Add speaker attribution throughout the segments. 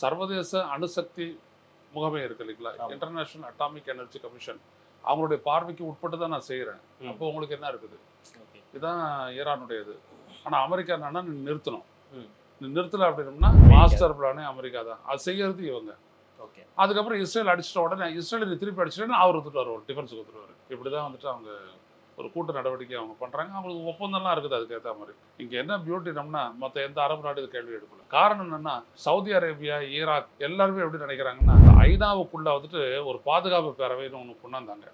Speaker 1: சர்வதேச அணுசக்தி முகமை இருக்கு இல்லைங்களா. இன்டர்நேஷனல் அட்டாமிக் எனர்ஜி கமிஷன் அவங்களுடைய பார்வைக்கு உட்பட்டு தான் நான் செய்கிறேன். அப்போ உங்களுக்கு என்ன இருக்குது? இதுதான் ஈரானுடையது. ஆனால் அமெரிக்கா என்னன்னா நிறுத்தணும். நிறுத்தல அப்படின்னம்னா மாஸ்டர் பிளானே அமெரிக்கா தான். அது செய்யறது இவங்க.
Speaker 2: ஓகே.
Speaker 1: அதுக்கப்புறம் இஸ்ரேல் அடிச்சிட்ட உடனே இஸ்ரேல் திருப்பி அடிச்சிட்டேன்னா அவர் வந்துட்டு வருவார் டிஃபென்ஸுக்கு வந்துருவார் இப்படி தான் வந்துட்டு அவங்க ஒரு கூட்டு நடவடிக்கை அவங்க பண்ணுறாங்க அவங்களுக்கு ஒப்பந்தம்லாம் இருக்குது அதுக்கேற்ற மாதிரி. இங்கே என்ன பியூட்டினம்னா மற்ற எந்த அரபு நாடு இது கேள்வி எடுக்கல. காரணம் என்னன்னா சவுதி அரேபியா ஈராக் எல்லாருமே எப்படி நினைக்கிறாங்கன்னா ஐநாவுக்குள்ள வந்துட்டு ஒரு பாதுகாப்பு பேரவைன்னு ஒன்று கொண்டாந்தாங்க.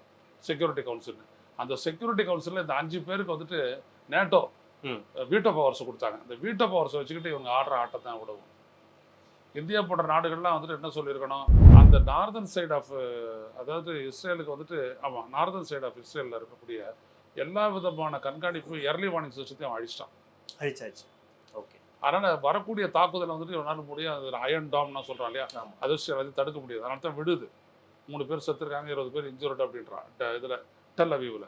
Speaker 1: செக்யூரிட்டி கவுன்சில் அந்த செக்யூரிட்டி கவுன்சிலில் இந்த அஞ்சு பேருக்கு வந்துட்டு நேட்டோ. வீட்டோ பவர்ஸ் கொடுத்தாங்க. இந்த வீட்டோ பவர்ஸ் வச்சுக்கிட்டு இவங்க ஆடுற ஆட்டம் தான் விடுவோம். இந்தியா போன்ற நாடுகள்லாம் வந்துட்டு என்ன சொல்லியிருக்கணும்? அந்த நார்தன் சைடு ஆஃப் அதாவது இஸ்ரேலுக்கு வந்துட்டு ஆமாம் நார்தன் சைடு ஆஃப் இஸ்ரேலில் இருக்கக்கூடிய எல்லா விதமான கண்காணிப்பு எர்லி வார்னிங் சிஸ்டத்தையும் அழிச்சிட்டான்.
Speaker 2: அழிச்சாச்சு. ஓகே
Speaker 1: அதனால் வரக்கூடிய தாக்குதலை வந்துட்டு இவனால முடியாது அயன் டாம்னா சொல்கிறான் இல்லையா?
Speaker 2: ஆமா.
Speaker 1: அது எல்லாத்தையும் தடுக்க முடியாது. அதனால தான் விடுது. மூணு பேர் செத்துருக்காங்க இருபது பேர் இன்ஜூர்ட் அப்படின்றான். இதுல டெல் அவீவில்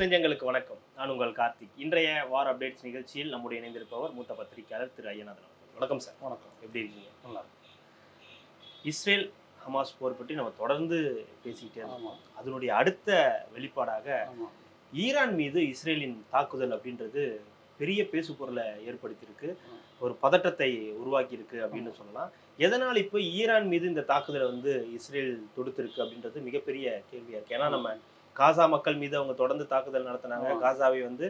Speaker 2: நெஞ்சங்களுக்கு வணக்கம். நான் உங்கள் கார்த்திக். இன்றைய வார அப்டேட்ஸ் நிகழ்ச்சியில் நம்முடைய இணைந்திருப்பவர் மூத்த பத்திரிகையாளர் திரு ஐயநாதன் அவர்கள். வணக்கம் சார்.
Speaker 1: வணக்கம்.
Speaker 2: எப்படி இருக்கீங்க?
Speaker 1: நல்லா
Speaker 2: இஸ்ரேல் ஹமாஸ் போர் பற்றி நம்ம தொடர்ந்து பேசிக்கிட்டே இருக்கோம். அதனுடைய அடுத்த வெளிப்பாடாக ஈரான் மீது இஸ்ரேலின் தாக்குதல் அப்படின்றது பெரிய பேசு பொருளை ஏற்படுத்தியிருக்கு. ஒரு பதட்டத்தை உருவாக்கியிருக்கு அப்படின்னு சொல்லலாம். எதனால் இப்போ ஈரான் மீது இந்த தாக்குதலை வந்து இஸ்ரேல் தொடுத்திருக்கு அப்படின்றது மிகப்பெரிய கேள்வியா இருக்கு. ஏன்னா நம்ம காசா மக்கள் மீது அவங்க தொடர்ந்து தாக்குதல் நடத்தினாங்க. காசாவை வந்து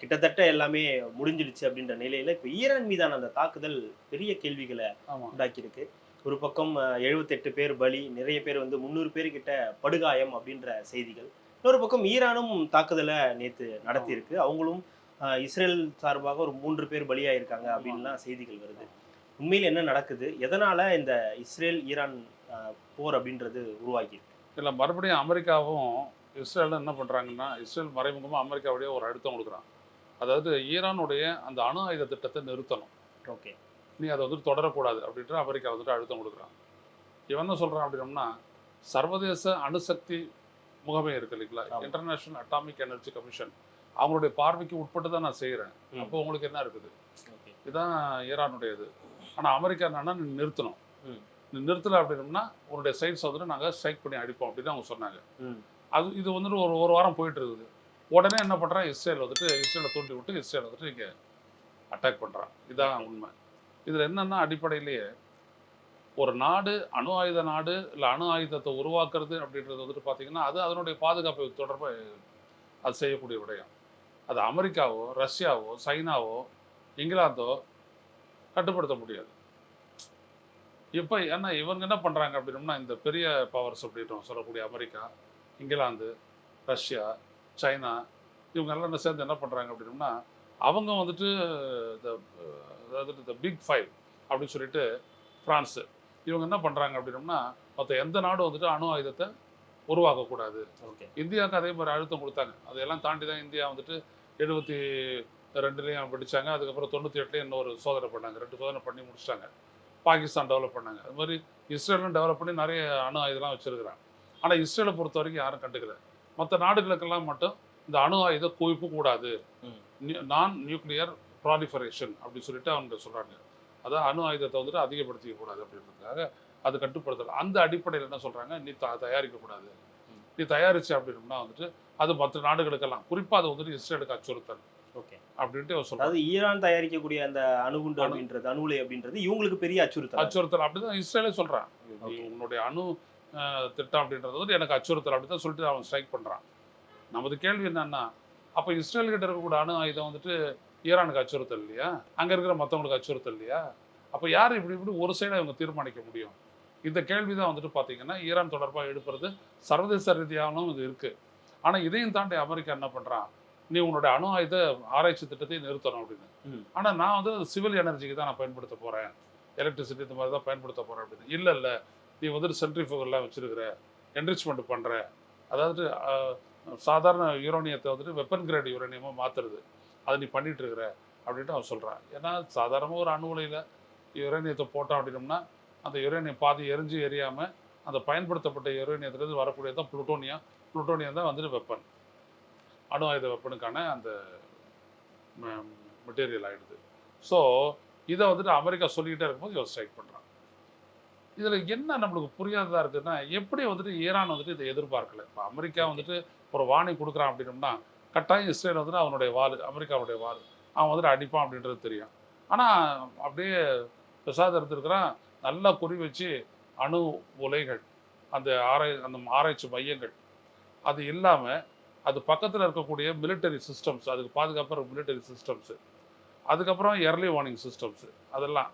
Speaker 2: கிட்டத்தட்ட எல்லாமே முடிஞ்சிடுச்சு அப்படின்ற நிலையில இப்போ ஈரான் மீதான அந்த தாக்குதல் பெரிய கேள்விகளை உண்டாக்கியிருக்கு. ஒரு பக்கம் எழுபத்தெட்டு பேர் பலி நிறைய பேர் வந்து முந்நூறு பேர் கிட்ட படுகாயம் அப்படின்ற செய்திகள். இன்னொரு பக்கம் ஈரானும் தாக்குதலை நேத்து நடத்தியிருக்கு. அவங்களும் இஸ்ரேல் சார்பாக ஒரு மூன்று பேர் பலியாயிருக்காங்க அப்படின்லாம் செய்திகள் வருது. உண்மையில் என்ன நடக்குது? எதனால இந்த இஸ்ரேல் ஈரான் போர் அப்படின்றது உருவாக்கி
Speaker 1: இல்லை மறுபடியும் அமெரிக்காவும் இஸ்ரேலும் என்ன பண்ணுறாங்கன்னா இஸ்ரேல் மறைமுகமாக அமெரிக்காவுடைய ஒரு அழுத்தம் கொடுக்குறான். அதாவது ஈரானுடைய அந்த அணு ஆயுத திட்டத்தை நிறுத்தணும்.
Speaker 2: ஓகே.
Speaker 1: நீ அதை வந்துட்டு தொடரக்கூடாது அப்படின்ட்டு அமெரிக்கா வந்துட்டு அழுத்தம் கொடுக்குறான். இவன் என்ன சொல்கிறான் அப்படின்னம்னா சர்வதேச அணுசக்தி முகமை இருக்கு இல்லைங்களா. இன்டர்நேஷனல் அட்டாமிக் எனர்ஜி கமிஷன் அவங்களுடைய பார்வைக்கு உட்பட்டு தான் நான் செய்கிறேன். அப்போ உங்களுக்கு என்ன இருக்குது? இதுதான் ஈரானுடையது. ஆனால் அமெரிக்கா என்னன்னா நீ நிறுத்தணும். நீ நிறுத்தலை அப்படின்னம்னா உன்னுடைய சைட்ஸ் வந்துட்டு நாங்கள் ஸ்ட்ரைக் பண்ணி அடிப்போம் அப்படின்னு அவங்க சொன்னாங்க. அது இது வந்துட்டு ஒரு ஒரு வாரம் போயிட்டு இருக்குது உடனே என்ன பண்ணுறான் இஸ்ரேல் வந்துட்டு இஸ்ரேலை தூண்டி விட்டு இஸ்ரேல் வந்துட்டு இங்கே அட்டாக் பண்ணுறான் இதான் உண்மை. இதில் என்னென்னா அடிப்படையிலேயே ஒரு நாடு அணு ஆயுத நாடு இல்லை அணு ஆயுதத்தை உருவாக்குறது அப்படின்றது வந்துட்டு பார்த்தீங்கன்னா அது அதனுடைய பாதுகாப்பு தொடர்பாக அது செய்யக்கூடிய விடயம். அது அமெரிக்காவோ ரஷ்யாவோ சைனாவோ இங்கிலாந்தோ கட்டுப்படுத்த முடியாது. இப்போ ஏன்னா இவங்க என்ன பண்ணுறாங்க அப்படின்னோம்னா இந்த பெரிய பவர்ஸ் அப்படின்னு சொல்லக்கூடிய அமெரிக்கா இங்கிலாந்து ரஷ்யா சைனா இவங்க எல்லாம் என்ன சேர்ந்து என்ன பண்ணுறாங்க அப்படின்னம்னா அவங்க வந்துட்டு அதாவது இந்த பிக் ஃபைவ் அப்படின்னு சொல்லிட்டு ஃப்ரான்ஸு இவங்க என்ன பண்ணுறாங்க அப்படின்னம்னா மற்ற எந்த நாடும் வந்துட்டு அணு ஆயுதத்தை உருவாக்கக்கூடாது.
Speaker 2: ஓகே.
Speaker 1: இந்தியாவுக்கு அதே மாதிரி அழுத்தம் கொடுத்தாங்க. அதையெல்லாம் தாண்டி தான் இந்தியா வந்துட்டு எழுபத்தி ரெண்டுலேயும் பிடிச்சாங்க. அதுக்கப்புறம் தொண்ணூற்றி எட்டுலேயும் இன்னொரு சோதனை பண்ணாங்க. ரெண்டு சோதனை பண்ணி முடிச்சிட்டாங்க. பாகிஸ்தான் டெவலப் பண்ணாங்க. அது மாதிரி இஸ்ரேலும் டெவலப் பண்ணி நிறைய அணு ஆயுதம்லாம் வச்சிருக்கிறாங்க. ஆனால் இஸ்ரேலை பொறுத்த வரைக்கும் யாரும் கண்டுக்கல. மற்ற நாடுகளுக்கெல்லாம் மட்டும் இந்த அணு ஆயுத குவிப்பு கூடாது. நான் நியூக்ளியர் ப்ராலிஃபரேஷன் அப்படின்னு சொல்லிட்டு அவங்க சொல்கிறாங்க அதான் அணு ஆயுதத்தை வந்துட்டு அதிகப்படுத்திக்க கூடாது அப்படின்றதுக்காக அது கட்டுப்படுத்தல அந்த அடிப்படையில் என்ன சொல்கிறாங்க நீ த தயாரிக்கக்கூடாது. நீ தயாரிச்சு அப்படின்னம்னா வந்துட்டு அது மற்ற நாடுகளுக்கெல்லாம் குறிப்பாக அது வந்துட்டு இஸ்ரேலுக்கு அச்சுறுத்தல்
Speaker 2: ஓகே.
Speaker 1: அப்படின்ட்டு சொல்றாங்க
Speaker 2: அதாவது ஈரான் தயாரிக்கக்கூடிய அந்த அணுகுண்டு
Speaker 1: அணு-
Speaker 2: அப்படின்றது அணுலை அப்படின்றது இவங்களுக்கு பெரிய அச்சுறுத்தல்?
Speaker 1: அச்சுறுத்தல் அப்படிதான் இஸ்ரேலே சொல்றான். உன்னுடைய அணு திட்டம் அப்படின்றது வந்து எனக்கு அச்சுறுத்தல் அப்படி தான் சொல்லிட்டு அவன் ஸ்ட்ரைக் பண்றான். நமது கேள்வி என்னன்னா அப்ப இஸ்ரேல் கிட்ட இருக்கக்கூடிய அணு ஆயுதம் வந்துட்டு ஈரானுக்கு அச்சுறுத்தல் இல்லையா? அங்க இருக்கிற மத்தவங்களுக்கு அச்சுறுத்தல் இல்லையா? அப்ப யார் இப்படி இப்படி ஒரு சைடா இவங்க தீர்மானிக்க முடியும்? இந்த கேள்வி தான் வந்துட்டு பாத்தீங்கன்னா ஈரான் தொடர்பாக எழுப்புறது சர்வதேச ரீதியாகவும் இது இருக்கு. ஆனால் இதையும் தாண்டி அமெரிக்கா என்ன பண்ணுறான் நீ உன்னுடைய அணு ஆயுத ஆராய்ச்சி திட்டத்தை நிறுத்தணும் அப்படின்னு. ஆனால் நான் வந்து சிவில் எனர்ஜிக்கு தான் நான் பயன்படுத்த போகிறேன் எலக்ட்ரிசிட்டி இந்த மாதிரி தான் பயன்படுத்த போகிறேன் அப்படின்னு. இல்லை இல்லை. நீ வந்துட்டு சென்ட்ரிஃபுகர்லாம் வச்சுருக்கிற என்ரிச்மெண்ட் பண்ணுற அதாவது சாதாரண யூரேனியத்தை வந்துட்டு வெப்பன் கிரேட் யூரேனியமாக மாற்றுறது அதை நீ பண்ணிட்டு இருக்கிற அப்படின்ட்டு அவன் சொல்கிறான் ஏன்னா சாதாரணமாக ஒரு அணு உலையில் யுரேனியத்தை போட்டோம் அப்படின்னம்னா அந்த யுரேனியம் பாதி எரிஞ்சு எரியாமல் அந்த பயன்படுத்தப்பட்ட யுரேனியத்துலேருந்து வரக்கூடியது தான் புளுட்டோனியம் புளுட்டோனியம் தான் வந்துட்டு வெப்பன் அணு ஆயுத வெப்பனுக்கான அந்த மெட்டீரியல் ஆகிடுது ஸோ இதை வந்துட்டு அமெரிக்கா சொல்லிக்கிட்டே இருக்கும்போது இவர் ஸ்ட்ரைக் பண்ணுறான் இதில் என்ன நம்மளுக்கு புரியாததா இருக்குன்னா எப்படி வந்துட்டு ஈரான் வந்துட்டு இதை எதிர்பார்க்கல? இப்போ அமெரிக்கா வந்துட்டு ஒரு வாணி கொடுக்குறான் அப்படின்னம்னா கட்டாயம் இஸ்ரேல் வந்துட்டு அவனுடைய வால் அமெரிக்காவுடைய வால் அவன் வந்துட்டு அடிப்பான் அப்படின்றது தெரியும். ஆனால் அப்படியே பிரசாத் எடுத்திருக்கிறான் நல்லா குறி வச்சு அணு உலைகள் அந்த ஆராய் அந்த ஆராய்ச்சி மையங்கள் அது இல்லாமல் அது பக்கத்தில் இருக்கக்கூடிய மிலிட்டரி சிஸ்டம்ஸ் அதுக்கு பாதுகாப்பாக மிலிட்டரி சிஸ்டம்ஸு அதுக்கப்புறம் எர்லி வார்னிங் சிஸ்டம்ஸு அதெல்லாம்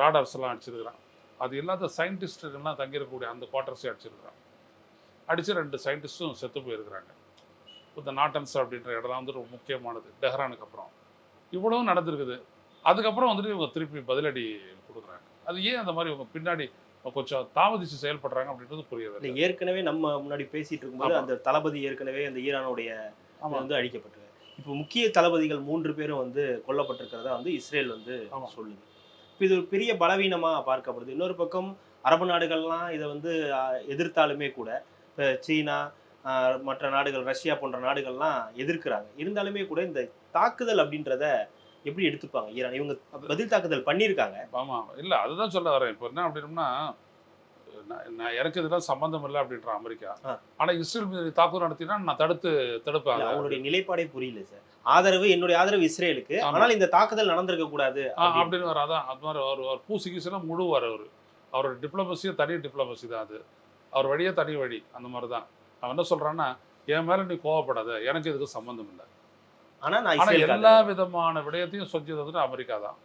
Speaker 1: ராடார்ஸ் எல்லாம் அடிச்சிருக்கிறான். அது இல்லாத சயின்டிஸ்ட்டுகள்லாம் தங்கியிருக்கக்கூடிய அந்த குவார்ட்டர்ஸே அடிச்சிருக்கிறான். அடித்து ரெண்டு சயின்டிஸ்ட்டும் செத்து போயிருக்கிறாங்க. இந்த நாட்டன்ஸ் அப்படின்ற இடம்லாம் வந்து ரொம்ப முக்கியமானது. டெஹ்ரானுக்கு அப்புறம். இவ்வளவும் நடந்திருக்குது. அதுக்கப்புறம் வந்துட்டு இவங்க திருப்பி பதிலடி கொடுக்குறாங்க. அது ஏன் அந்த மாதிரி இவங்க பின்னாடி கொஞ்சம் தாமதிச்சு செயல்படுறாங்க அப்படின்றது
Speaker 2: இல்ல ஏற்கனவே நம்ம முன்னாடி பேசிட்டு இருக்கும்போது. அந்த தளபதி ஏற்கனவே அந்த ஈரானுடைய வந்து அழிக்கப்பட்டிருக்கு இப்போ முக்கிய தளபதிகள் மூன்று பேரும் வந்து கொல்லப்பட்டிருக்கிறதா வந்து இஸ்ரேல் வந்து. சொல்லுது. இப்போ இது ஒரு பெரிய பலவீனமா பார்க்கப்படுது. இன்னொரு பக்கம் அரபு நாடுகள்லாம் இதை வந்து எதிர்த்தாலுமே கூட இப்போ சீனா மற்ற நாடுகள் ரஷ்யா போன்ற நாடுகள்லாம் எதிர்க்கிறாங்க. இருந்தாலுமே கூட இந்த தாக்குதல் அப்படின்றத எப்படி எடுத்துப்பாங்க? ஈரான் இவங்க பதில் தாக்குதல் பண்ணியிருக்காங்க.
Speaker 1: ஆமா இல்ல அதுதான் சொல்ல வரேன். இப்போ என்ன அப்படின்னா நான் எனக்கு இதெல்லாம் சம்பந்தம் இல்லை அப்படின்றான் அமெரிக்கா.
Speaker 2: ஆ.
Speaker 1: ஆனா இஸ்ரேல் மீது தாக்குதல் நடத்தினா நான் தடுத்து தடுப்பேன்.
Speaker 2: அவங்களுடைய நிலைப்பாடே புரியல சார் ஆதரவு என்னுடைய ஆதரவு இஸ்ரேலுக்கு. ஆனால் இந்த தாக்குதல் நடந்திருக்க கூடாது அப்படின்னு.
Speaker 1: வர அதான் அது மாதிரி அவர் அவர் பூசி கீசெல்லாம் முழுவார் அவர். அவரோட டிப்ளமசியே தனி டிப்ளமசி தான் அது. அவர் வழியே தனி வழி அந்த மாதிரி தான். அவன் என்ன சொல்றான்னா என் மேல நீ கோவப்படாத எனக்கு இதுக்கு சம்பந்தம் இல்லை.
Speaker 2: ஆனா நான்
Speaker 1: ஆனா
Speaker 2: இஸ்ரேலுக்கு
Speaker 1: எல்லா விதமான விடயத்தையும் செஞ்சது வந்துட்டு அமெரிக்கா தான்.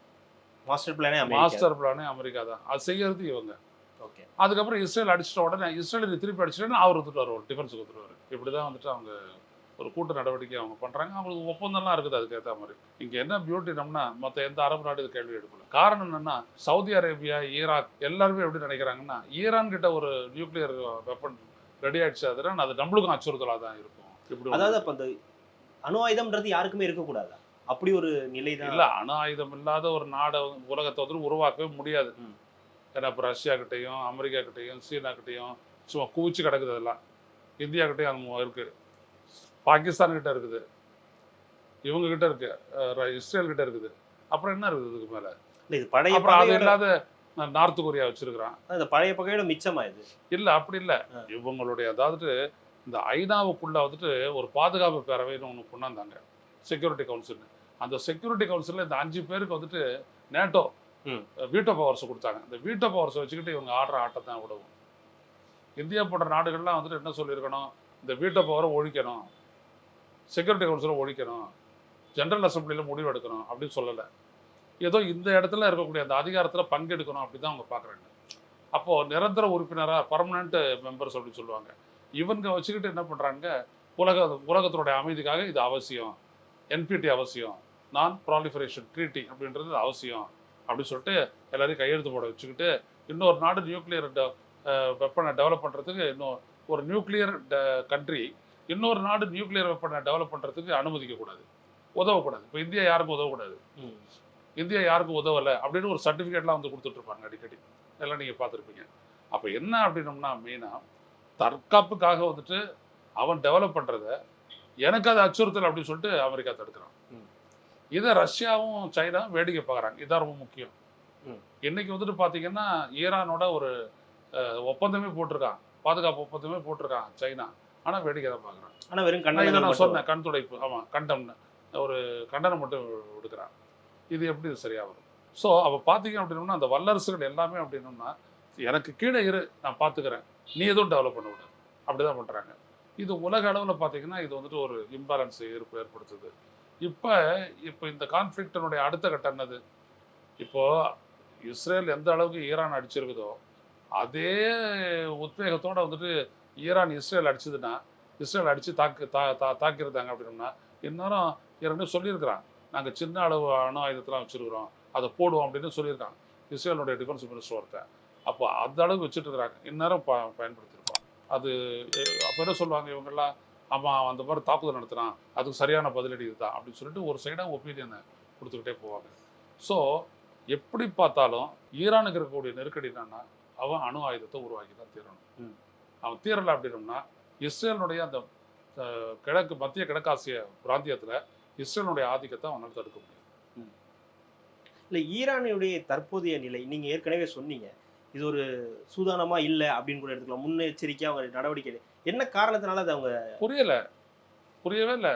Speaker 2: மாஸ்டர் பிளானே
Speaker 1: மாஸ்டர் பிளானே அமெரிக்கா தான். அது செய்யறது இவங்க. அதுக்கப்புறம் இஸ்ரேல் அடிச்சிட்ட உடனே இஸ்ரேல் திருப்பி அடிச்சிட்டேன்னா அவர் வந்துட்டு ஒரு டிஃபென்ஸுக்கு வந்துருவாரு இப்படி தான் வந்துட்டு அவங்க ஒரு கூட்டு நடவடிக்கை அவங்க பண்றாங்க. அவங்களுக்கு ஒப்பந்தம்லாம் இருக்குது அதுக்கேற்ற மாதிரி. இங்க என்ன பியூட்டி நம்மனா மற்ற எந்த அரபு நாடு இது கேள்வி எடுக்கல. காரணம் என்னன்னா சவுதி அரேபியா ஈராக் எல்லாருமே எப்படி நினைக்கிறாங்கன்னா ஈரான் கிட்ட ஒரு நியூக்ளியர் வெப்பன் ரெடி ஆயிடுச்சு அதுனா அது நம்மளுக்கும் அச்சுறுத்தலாக தான் இருக்கும். இப்படி
Speaker 2: அதாவது அப்ப அந்த அணு ஆயுதம்ன்றது யாருக்குமே இருக்கக்கூடாதா? அப்படி ஒரு நிலை தான்
Speaker 1: இல்ல அணு ஆயுதம் இல்லாத ஒரு நாடை உலகத்தை வந்து உருவாக்கவே முடியாது. ஏன்னா இப்போ ரஷ்யா கிட்டேயும் அமெரிக்கா கிட்டேயும் சீனா கிட்டேயும் சும்மா குவிச்சு கிடக்குது அதெல்லாம் இந்தியா கிட்டேயும் அது இருக்கு. பாகிஸ்தான் கிட்ட இருக்குது. இவங்க கிட்ட இருக்கு. அஹ் ர- இஸ்ரேல் கிட்ட இருக்குது. அப்புறம் என்ன இருக்குது இதுக்கு மேல?
Speaker 2: இது பழைய
Speaker 1: அப்புறம் அது இல்லாத நார்த் கொரியா வச்சிருக்கிறான்.
Speaker 2: அந்த பழைய பகையோட மிச்சமா இது
Speaker 1: இல்ல அப்படி இல்ல. இவங்களுடைய அதாவது இந்த ஐநாவுக்குள்ள வந்துட்டு ஒரு பாதுகாப்பு பேரவைன்னு ஒன்று கொண்டாந்தாங்க. செக்யூரிட்டி கவுன்சில் அந்த செக்யூரிட்டி கவுன்சிலில் இந்த அஞ்சு பேருக்கு வந்துட்டு நேட்டோ. வீட்டோ பவர்ஸ் கொடுத்தாங்க. இந்த வீட்டோ பவர்ஸ் வச்சுக்கிட்டு இவங்க ஆடுற ஆட்டத்தை தான் விடுவோம். இந்தியா போன்ற நாடுகள்லாம் வந்துட்டு என்ன சொல்லியிருக்கணும்? இந்த வீட்டோ பவரை ஒழிக்கணும். செக்யூரிட்டி கவுன்சிலை ஒழிக்கணும். ஜென்ரல் அசம்பிளியில் முடிவு எடுக்கணும் அப்படின்னு சொல்லலை. ஏதோ இந்த இடத்துல இருக்கக்கூடிய அந்த அதிகாரத்தில் பங்கெடுக்கணும் அப்படி தான் அவங்க பார்க்குறாங்க அப்போது நிரந்தர உறுப்பினராக பர்மனண்ட் மெம்பர்ஸ் அப்படின்னு சொல்லுவாங்க. இவங்க வச்சுக்கிட்டு என்ன பண்ணுறாங்க உலக உலகத்தினுடைய அமைதிக்காக இது அவசியம். என்பிடி அவசியம். நான் ப்ராலிஃபரேஷன் ட்ரீட்டி அப்படின்றது அவசியம். அப்படின்னு சொல்லிட்டு எல்லாரையும் கையெழுத்து போட வச்சுக்கிட்டு இன்னொரு நாடு நியூக்ளியர் வெப்பனை டெவலப் பண்ணுறதுக்கு இன்னும் ஒரு நியூக்ளியர் கண்ட்ரி இன்னொரு நாடு நியூக்ளியர் வெப்பனை டெவலப் பண்ணுறதுக்கு அனுமதிக்கக்கூடாது. உதவக்கூடாது. இப்போ இந்தியா யாருக்கும் உதவக்கூடாது. இந்தியா யாருக்கும் உதவலை அப்படின்னு ஒரு சர்டிஃபிகேட்லாம் வந்து கொடுத்துட்ருப்பாங்க அடிக்கடி. எல்லாம் நீங்கள் பார்த்துருப்பீங்க. அப்போ என்ன அப்படின்னம்னா மெயினாக தற்காப்புக்காக வந்துட்டு அவன் டெவலப் பண்ணுறத எனக்கு அது அச்சுறுத்தல் அப்படின்னு சொல்லிட்டு அமெரிக்கா தடுக்கிறான். இதை ரஷ்யாவும் சைனா வேடிக்கை பார்க்குறாங்க. இதான் ரொம்ப முக்கியம். இன்னைக்கு வந்துட்டு பார்த்தீங்கன்னா ஈரானோட ஒரு ஒப்பந்தமே போட்டிருக்கான். பாதுகாப்பு ஒப்பந்தமே போட்டிருக்கான் சைனா. ஆனால் வேடிக்கை தான் பார்க்குறான்.
Speaker 2: ஆனா வெறும்
Speaker 1: நான் சொன்னேன். கண் துடைப்பு. ஆமாம் கண்டம்னு. ஒரு கண்டனம் மட்டும் விடுக்கிறான் இது எப்படி இது சரியா வரும்? ஸோ அப்போ பார்த்தீங்க அப்படின்னோம்னா அந்த வல்லரசுகள் எல்லாமே அப்படின்னோம்னா எனக்கு கீழே இரு நான் பார்த்துக்கிறேன் நீ எதுவும் டெவலப் பண்ண விடாது அப்படி தான் பண்ணுறாங்க இது உலக அளவில் பார்த்தீங்கன்னா இது வந்துட்டு ஒரு இம்பேலன்ஸ் ஏற்ப ஏற்படுத்துது. இப்போ இப்போ இந்த கான்ஃப்ளிக்டினுடைய அடுத்த கட்டம் என்னது? இப்போது இஸ்ரேல் எந்த அளவுக்கு ஈரான் அடிச்சிருக்குதோ அதே உத்வேகத்தோடு வந்துட்டு ஈரான் இஸ்ரேல் அடிச்சதுன்னா இஸ்ரேல் அடித்து தாக்கு தா தா தாக்கியிருந்தாங்க அப்படின்னா இந்நேரம் இரண்டு சொல்லியிருக்கிறான் நாங்கள் சின்ன அளவு அணு ஆயுதத்தெலாம் வச்சுருக்குறோம் அதை போடுவோம் அப்படின்னு சொல்லியிருக்காங்க. இஸ்ரேலுடைய டிஃபென்ஸ் மினிஸ்டர் ஒருத்தன். அப்போ அந்த அளவுக்கு வச்சுட்டு இருக்கிறாங்க. இந்நேரம் ப பயன்படுத்தியிருக்கோம் அது அப்போ என்ன சொல்லுவாங்க இவங்கெல்லாம்? ஆமாம் அந்த மாதிரி தாக்குதல் நடத்துனான் அதுக்கு சரியான பதிலடி இதுதான் அப்படின்னு சொல்லிட்டு ஒரு சைடாக ஒப்பீனியனை கொடுத்துக்கிட்டே போவாங்க. ஸோ எப்படி பார்த்தாலும் ஈரானுக்கு இருக்கக்கூடிய நெருக்கடி என்னன்னா அவன் அணு ஆயுதத்தை உருவாக்கி தான் தீரணும்.
Speaker 2: ம். அவன்
Speaker 1: தீரலை அப்படின்னம்னா இஸ்ரேலுடைய அந்த கிழக்கு மத்திய கிழக்காசிய பிராந்தியத்தில் இஸ்ரேலுடைய ஆதிக்கத்தை அவனால் தடுக்க முடியும்.
Speaker 2: இல்ல ஈரானுடைய தற்போதைய நிலை நீங்க ஏற்கனவே சொன்னீங்க. இது ஒரு சூதானமா இல்ல அப்படின்னு கூட எடுத்துக்கலாம். முன்னெச்சரிக்கையா அவங்க நடவடிக்கை என்ன காரணத்தினால அது அவங்க
Speaker 1: புரியல. புரியவே இல்லை.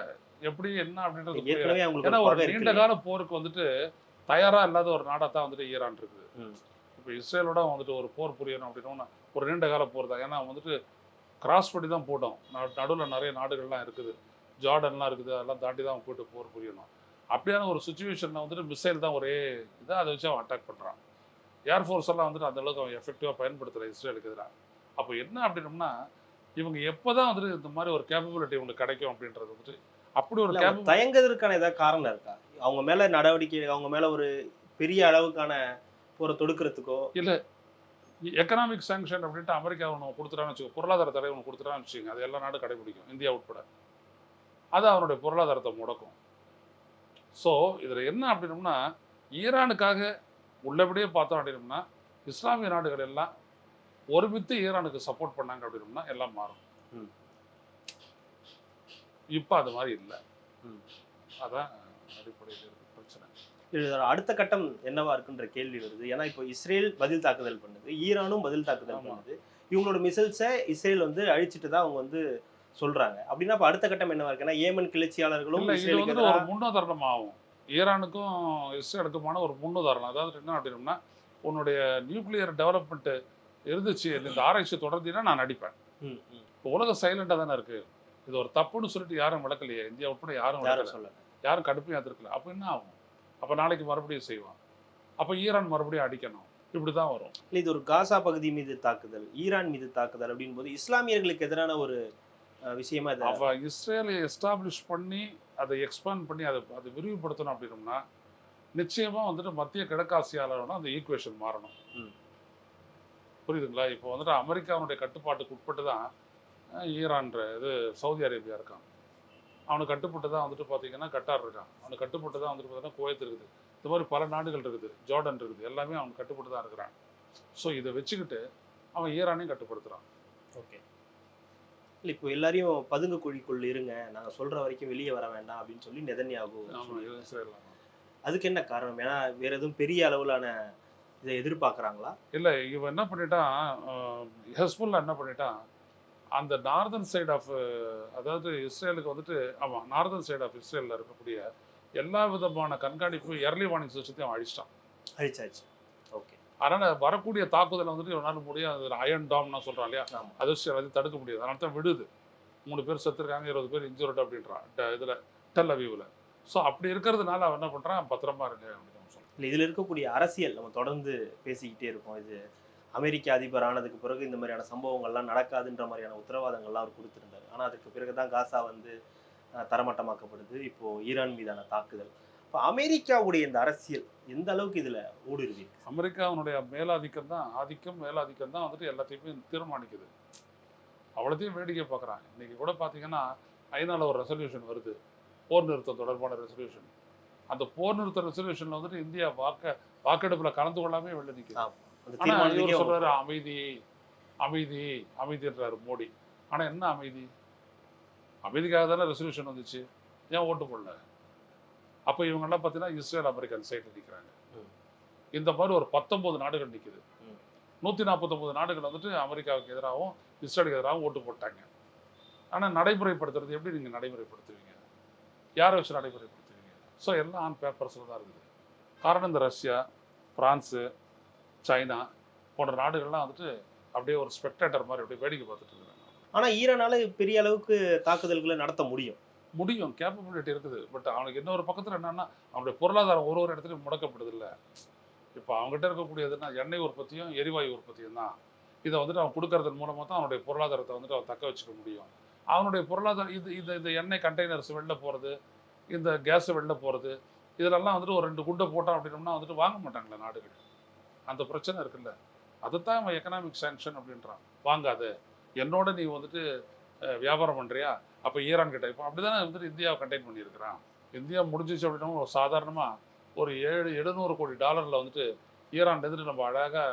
Speaker 1: எப்படி என்ன அப்படின்றது.
Speaker 2: ஏற்கனவே அவங்களுக்கு
Speaker 1: ஏன்னா
Speaker 2: ஒரு
Speaker 1: நீண்ட கால போருக்கு வந்துட்டு தயாரா இல்லாத ஒரு நாடா தான் வந்துட்டு ஈரான் இருக்குது. இப்போ இஸ்ரேலோட வந்துட்டு ஒரு போர் புரியணும் அப்படின்னா ஒரு நீண்ட கால போர் தான். ஏன்னா வந்துட்டு கிராஸ் பண்ணி தான் போட்டோம். நடுவில் நிறைய நாடுகள்லாம் இருக்குது. ஜார்டன்லாம் இருக்குது. அதெல்லாம் தாண்டி தான் அவன் போயிட்டு போர் புரியணும். அப்படியான ஒரு சுச்சுவேஷனில் வந்துட்டு மிசைல் தான் ஒரே இதாக அதை வச்சு அவன் அட்டாக் பண்ணுறான் ஏர்ஃபோர்ஸ் எல்லாம் வந்துட்டு அந்த அளவுக்கு அவன் எஃபெக்டிவாக பயன்படுத்தலை இஸ்ரேலுக்கு எதிராக அப்போ என்ன அப்படின்னம்னா இவங்க எப்போ தான் வந்துட்டு இந்த மாதிரி ஒரு கேப்பபிலிட்டி இவங்களுக்கு கிடைக்கும் அப்படின்றது வந்துட்டு அப்படி ஒரு
Speaker 2: இல்ல, அவங்க தயங்குறதுக்கான ஏதாவது காரணம் இருக்கா? அவங்க மேல நடவடிக்கை அவங்க மேல ஒரு பெரிய அளவுக்கான போரை தொடுக்கிறதுக்கோ?
Speaker 1: எக்கனாமிக் சாங்ஷன் அப்படின்ட்டு அமெரிக்கா ஒன்று கொடுத்துட்டான்னு வச்சுக்கோ பொருளாதார தடை ஒன்று கொடுத்துட்டான்னு வச்சுக்கோங்க அது எல்லா நாடும் கடைபிடிக்கும் இந்தியா உட்பட. அது அவனுடைய பொருளாதாரத்தை முடக்கும். ஸோ இதில் என்ன அப்படின்னம்னா ஈரானுக்காக உள்ளபடியே பார்த்தோம் அப்படின்னம்னா இஸ்லாமிய நாடுகள் எல்லாம் ஒருமித்து ஈரானுக்கு சப்போர்ட் பண்ணாங்க அப்படின்னம்னா எல்லாம் மாறும். இப்போ அது மாதிரி இல்லை. அதான் அடிப்படையில் இருக்கு பிரச்சனை.
Speaker 2: இதோட அடுத்த கட்டம் என்னவா இருக்குன்ற கேள்வி வருது. ஏன்னா இப்போ இஸ்ரேல் பதில் தாக்குதல் பண்ணுது ஈரானும் பதில் தாக்குதல். பண்ணுது. இவங்களோட மிசைல்ஸை இஸ்ரேல் வந்து அழிச்சிட்டு தான் அவங்க வந்து சொல்றாங்க. அப்படின்னா அப்ப அடுத்த கட்டம் என்னவா இருக்குன்னா ஏமன் கிளர்ச்சியாளர்களும்
Speaker 1: இது ஒரு முன்னுதாரணம் ஆகும் ஈரானுக்கும் இஸ்ரேலுக்குமான ஒரு முன்னுதாரணம். அதாவது என்ன அப்படின்னா உன்னுடைய நியூக்ளியர் டெவலப்மெண்ட் இருந்துச்சு இந்த ஆராய்ச்சி தொடர்ந்தீங்கன்னா நான் நடிப்பேன். இப்போ உலகம் சைலண்டாக தானே இருக்கு. இது ஒரு தப்புன்னு சொல்லிட்டு யாரும் விளக்கலையே. இந்தியா உட்பட யாரும் விளக்கல. யாரும் கடுப்பையும் ஏற்றுக்கல அப்போ என்ன ஆகும்? அப்போ நாளைக்கு மறுபடியும் செய்வான். அப்போ ஈரான் மறுபடியும் அடிக்கணும். இப்படி தான் வரும்.
Speaker 2: இல்ல இது ஒரு காசா பகுதி மீது தாக்குதல் ஈரான் மீது தாக்குதல் அப்படின் போது இஸ்லாமியர்களுக்கு எதிரான ஒரு விஷயமா இது?
Speaker 1: அவ இஸ்ரேலை எஸ்டாப்ளிஷ் பண்ணி அதை எக்ஸ்பேண்ட் பண்ணி அதை அதை விரிவுபடுத்தணும் அப்படின்னோம்னா நிச்சயமா வந்துட்டு மத்திய கிழக்காசியாளரோட அந்த ஈக்குவேஷன் மாறணும். புரியுதுங்களா? இப்போ வந்துட்டு அமெரிக்காவுடைய கட்டுப்பாட்டுக்கு உட்பட்டு தான் ஈரான்ற இது சவுதி அரேபியா இருக்கான். அவனுக்கு கட்டுப்பட்டு தான் வந்துட்டு பார்த்தீங்கன்னா கட்டார் இருக்கான். அவனுக்கு கட்டுப்பட்டு தான் வந்துட்டு பார்த்தீங்கன்னா குவைத் இருக்குது. இந்த மாதிரி பல நாடுகள் இருக்குது. ஜார்டன் இருக்குது. எல்லாமே அவனுக்கு கட்டுப்பட்டு தான் இருக்கிறான். ஸோ இதை வச்சுக்கிட்டு அவன் ஈரானையும் கட்டுப்படுத்துறான்.
Speaker 2: ஓகே. இல்ல இப்போ எல்லாரையும் பதுங்கு குழிக்குள் இருங்க நாங்க சொல்ற வரைக்கும் வெளியே வர வேண்டாம் அப்படின்னு சொல்லி நெதன்யாகு
Speaker 1: ஆமாம்
Speaker 2: சொல்லியிருக்காரு.
Speaker 1: இஸ்ரேல்
Speaker 2: அதுக்கு என்ன காரணம்? ஏன்னா வேற எதுவும் பெரிய அளவிலான இதை எதிர்பார்க்கறாங்களா?
Speaker 1: இல்லை இவன் என்ன பண்ணிட்டான் ஹெஸ்புல்லா என்ன பண்ணிட்டான் அந்த நார்தன் சைடு ஆஃப் அதாவது இஸ்ரேலுக்கு வந்துட்டு ஆமாம் நார்தன் சைடு ஆஃப் இஸ்ரேலில் இருக்கக்கூடிய எல்லா விதமான கண்காணிப்பு எர்லி வார்னிங் சிஸ்டத்தையும் அழிச்சிட்டான்.
Speaker 2: அழிச்சாச்சு.
Speaker 1: அதனால் வரக்கூடிய தாக்குதலை வந்துட்டு இவனால் முடியாது அயன் டாம்னா சொல்கிறான் இல்லையா?
Speaker 2: ஆமா.
Speaker 1: அதை தடுக்க முடியாது. அதனால தான் விடுது. மூணு பேர் செத்துருக்காங்க இருபது பேர் இன்ஜூர்ட் அப்படின்றான். இதில் டெல் அவியூவில் ஸோ அப்படி இருக்கிறதுனால அவன் என்ன பண்ணுறான் பத்திரமா இருங்க அப்படின்னு சொல்கிறான்
Speaker 2: இல்ல இதுல இருக்கக்கூடிய அரசியல் நம்ம தொடர்ந்து பேசிக்கிட்டே இருக்கோம். இது அமெரிக்க அதிபர் ஆனதுக்கு பிறகு இந்த மாதிரியான சம்பவங்கள்லாம் நடக்காதுன்ற மாதிரியான உத்தரவாதங்கள்லாம் அவர் கொடுத்திருந்தாரு. ஆனா அதுக்கு பிறகுதான் காசா வந்து தரமட்டமாக்கப்படுது. இப்போ ஈரான் மீதான தாக்குதல். இப்போ அமெரிக்காவுடைய இந்த அரசியல் எந்த அளவுக்கு இதுல ஊடுருவி?
Speaker 1: அமெரிக்காவினுடைய மேலாதிக்கம் தான் ஆதிக்கம் மேலாதிக்கம் தான் வந்துட்டு எல்லாத்தையுமே தீர்மானிக்குது. அவ்வளோத்தையும் வேடிக்கை பார்க்குறாங்க. இன்னைக்கு கூட பார்த்தீங்கன்னா ஐநால ஒரு ரெசல்யூஷன் வருது. போர் நிறுத்தம் தொடர்பான ரெசல்யூஷன் அந்த போர் நிறுத்த ரெசல்யூஷன்ல வந்துட்டு இந்தியா வாக்க வாக்கெடுப்பில் கலந்து கொள்ளாமே வெளில
Speaker 2: தீர்மானத்துக்கே
Speaker 1: சொல்றாரு அமைதி அமைதி அமைதின்றாரு மோடி. ஆனா என்ன அமைதி? அமைதிக்காக தானே ரெசல்யூஷன் வந்துச்சு. ஏன் ஓட்டு போடல? அப்போ இவங்கெல்லாம் பார்த்தீங்கன்னா இஸ்ரேல் அமெரிக்கன் சைடில் நிற்கிறாங்க. இந்த மாதிரி ஒரு பத்தொன்பது நாடுகள் நிற்குது. நூற்றி நாற்பத்தொம்பது நாடுகள் வந்துட்டு அமெரிக்காவுக்கு எதிராகவும் இஸ்ரேலுக்கு எதிராகவும் ஓட்டு போட்டாங்க. ஆனால் நடைமுறைப்படுத்துறது எப்படி நீங்கள் நடைமுறைப்படுத்துவீங்க? யாரை வச்சு நடைமுறைப்படுத்துவீங்க? ஸோ எல்லாம் ஆன் பேப்பர்ஸில் தான் இருக்குது. காரணம் இந்த ரஷ்யா ஃப்ரான்ஸு சைனா போன்ற நாடுகள்லாம் வந்துட்டு அப்படியே ஒரு ஸ்பெக்டேட்டர் மாதிரி அப்படியே வேடிக்கை பார்த்துட்டு இருக்காங்க.
Speaker 2: ஆனா ஈரானால பெரிய அளவுக்கு தாக்குதல்களை நடத்த முடியும்.
Speaker 1: முடியும் கேப்பபிலிட்டி இருக்குது. பட் அவனுக்கு இன்னொரு பக்கத்தில் என்னன்னா அவனுடைய பொருளாதாரம் ஒரு ஒரு இடத்துலையும் முடக்கப்படுது இல்லை இப்போ அவங்ககிட்ட இருக்கக்கூடியதுன்னா எண்ணெய் உற்பத்தியும் எரிவாயு உற்பத்தியும் தான். இதை வந்துட்டு அவன் கொடுக்கறதன் மூலமாக தான் அவனுடைய பொருளாதாரத்தை வந்துட்டு அவன் தக்க வச்சுக்க முடியும். அவனுடைய பொருளாதாரம் இது இந்த இந்த எண்ணெய் கண்டெய்னர்ஸ் வெளில போகிறது இந்த கேஸ் வெளில போகிறது இதிலெல்லாம் வந்துட்டு ஒரு ரெண்டு குண்டை போட்டோம் அப்படின்னோம்னா வந்துட்டு வாங்க மாட்டாங்களே நாடுகள். அந்த பிரச்சனை இருக்குல்ல. அதுதான் அவன் எக்கனாமிக் சேங்ஷன் அப்படின்றான். வாங்காத. என்னோட நீ வந்துட்டு வியாபாரம் பண்ணுறியா அப்போ ஈரான் கிட்ட. இப்போ அப்படி தானே வந்துட்டு இந்தியாவை கண்டெயின் பண்ணியிருக்கிறான்? இந்தியா முடிஞ்சிச்சு அப்படின்னா ஒரு சாதாரணமாக ஒரு ஏழு எழுநூறு கோடி டாலரில் வந்துட்டு ஈரான் வந்துட்டு நம்ம அழகாக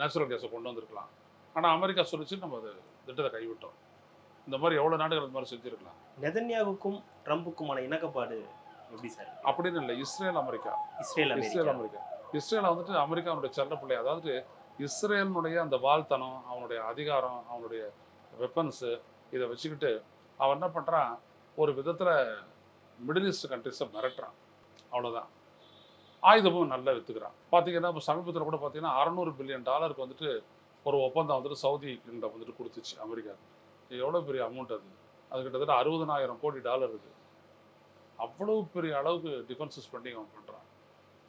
Speaker 1: நேச்சுரல் கேஸை கொண்டு வந்திருக்கலாம். ஆனால் அமெரிக்கா சொல்லிச்சு நம்ம அது திட்டத்தை கைவிட்டோம். இந்த மாதிரி எவ்வளோ நாடுகள் இந்த மாதிரி செஞ்சுருக்கலாம்?
Speaker 2: நெதன்யாவுக்கும் ட்ரம்புக்குமான இணக்கப்பாடு எப்படி சார்?
Speaker 1: அப்படின்னு இல்லை. Israel America.
Speaker 2: Israel
Speaker 1: Israel
Speaker 2: America.
Speaker 1: இஸ்ரேலை வந்துட்டு அமெரிக்காவுடைய செல்ல பிள்ளை அதாவது இஸ்ரேலினுடைய அந்த வால்தனம் அவனுடைய அதிகாரம் அவனுடைய வெப்பன்ஸு இதை வச்சுக்கிட்டு அவன் என்ன பண்ணுறான் ஒரு விதத்தில் மிடில் ஈஸ்ட் கண்ட்ரிஸை மிரட்டுறான். அவ்வளோதான் ஆயுதமும் நல்லா விற்றுக்கிறான் பார்த்தீங்கன்னா இப்போ சமீபத்தில் கூட பார்த்தீங்கன்னா அறநூறு பில்லியன் டாலருக்கு வந்துட்டு ஒரு ஒப்பந்தம் வந்துட்டு சவுதி கிங்டம் வந்துட்டு கொடுத்துச்சு அமெரிக்கா. எவ்வளோ பெரிய அமௌண்ட் அது? அது கிட்டத்தட்ட அறுபதனாயிரம் கோடி டாலர் இருக்குது அவ்வளோ பெரிய அளவுக்கு டிஃபென்ஸ் ஸ்பெண்டிங் அவன் பண்ணுறான்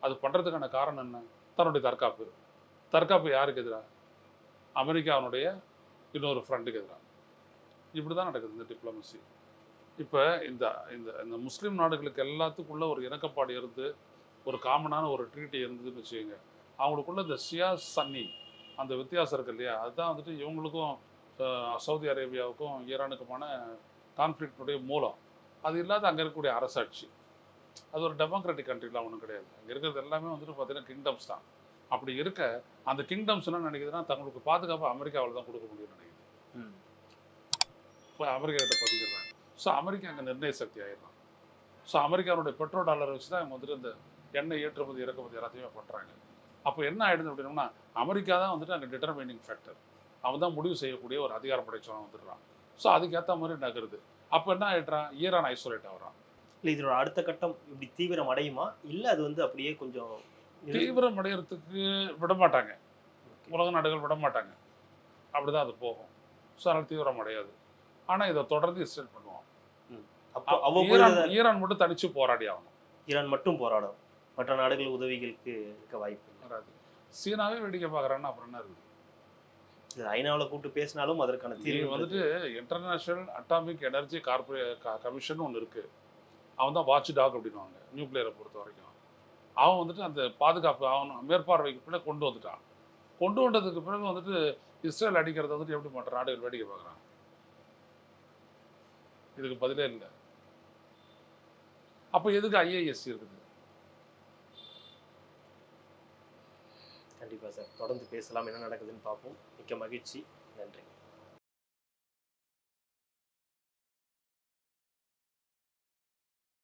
Speaker 1: அது பண்ணுறதுக்கான காரணம் என்ன? தன்னுடைய தற்காப்பு. தற்காப்பு யாருக்கு எதிராக அமெரிக்காவினுடைய இன்னொரு ஃப்ரெண்டுக்கு எதிராக. இப்படி தான் நடக்குது இந்த டிப்ளமசி இப்போ இந்த இந்த இந்த முஸ்லீம் நாடுகளுக்கு எல்லாத்துக்குள்ள ஒரு இணக்கப்பாடு இருந்து ஒரு காமனான ஒரு ட்ரீட்டி இருந்ததுன்னு வச்சுக்கோங்க. அவங்களுக்குள்ள இந்த ஷியா சன்னி அந்த வித்தியாசம் இருக்கு இல்லையா? அதுதான் வந்துட்டு இவங்களுக்கும் சவுதி அரேபியாவுக்கும் ஈரானுக்குமான கான்ஃப்ளிக்டுடைய மூலம். அது இல்லாத அங்கே இருக்கக்கூடிய அரசாட்சி. அது ஒரு டெமோக்ராட்டிக் கண்ட்ரிலாம் ஒன்றும் கிடையாது. அங்கே இருக்கிறது எல்லாமே வந்துட்டு பார்த்தீங்கன்னா கிங்டம்ஸ் தான். அப்படி இருக்க அந்த கிங்டம்ஸ் என்ன நினைக்குதுன்னா தங்களுக்கு பாதுகாப்பு அமெரிக்காவில் தான் கொடுக்க முடியும்னு இப்போ அமெரிக்கா கிட்ட பதிக்கிறாங்க ஸோ அமெரிக்கா அங்கே நிர்ணய சக்தி ஆயிடலாம் ஸோ அமெரிக்காவுடைய பெட்ரோல் டாலரை வச்சு தான் இவங்க வந்துட்டு இந்த எண்ணெய் ஏற்றுமதி இறக்குமதி எல்லாத்தையுமே பண்ணுறாங்க அப்போ என்ன ஆயிடுது அப்படின்னா அமெரிக்கா தான் வந்துட்டு அங்கே டிட்டர்மைனிங் ஃபேக்டர் அவன் தான் முடிவு செய்யக்கூடிய ஒரு அதிகாரம் படைச்சவன் வந்துடுறான். ஸோ அதுக்கேற்ற மாதிரி நகருது. அப்போ என்ன ஆயிடுறான் ஈரான் ஐசோலேட் ஆகுறான்.
Speaker 2: இல்லை இதோட அடுத்த கட்டம் இப்படி தீவிரம் அடையுமா? இல்லை அது வந்து அப்படியே கொஞ்சம்
Speaker 1: தீவிரம் அடையிறதுக்கு விட மாட்டாங்க உலக நாடுகள் விட மாட்டாங்க அப்படிதான் அது போகும். ஸோ அதனால் தீவிரம் அடையாது ஆனால் இதை தொடர்ந்து இஸ்ரேல் பண்ணுவான்.
Speaker 2: அப்போ
Speaker 1: ஈரான் ஈரான் மட்டும் தனிச்சு போராடி ஆகணும்.
Speaker 2: ஈரான் மட்டும் போராடும். மற்ற நாடுகள் உதவிகளுக்கு இருக்க வாய்ப்பு
Speaker 1: வராது. சீனாவே வேடிக்கை பார்க்குறான்னா அப்புறம் என்ன இருக்குது
Speaker 2: இது ஐநாவில் கூப்பிட்டு பேசினாலும் அதற்கான தீர்வு
Speaker 1: வந்துட்டு international atomic energy corporate commission ஒன்று இருக்கு. அவன் தான் வாட்ச் டாக் அப்படின்னுவாங்க நியூக்ளியரை பொறுத்த வரைக்கும். அவன் வந்துட்டு அந்த பாதுகாப்பு அவன் மேற்பார்வைக்கு பிள்ளை கொண்டு வந்துட்டான். கொண்டு வந்ததுக்கு பிறகு வந்துட்டு இஸ்ரேல் அடிக்கிறத வந்துட்டு எப்படி மற்ற நாடுகள் வேடிக்கை பார்க்குறாங்க இதுக்கு பதிலே இல்லை. அப்போ எதுக்கு ஐஏஎஸ்சி இருக்குது?
Speaker 2: கண்டிப்பாக சார். தொடர்ந்து பேசலாம். என்ன நடக்குதுன்னு பார்ப்போம். மிக்க மகிழ்ச்சி. நன்றி.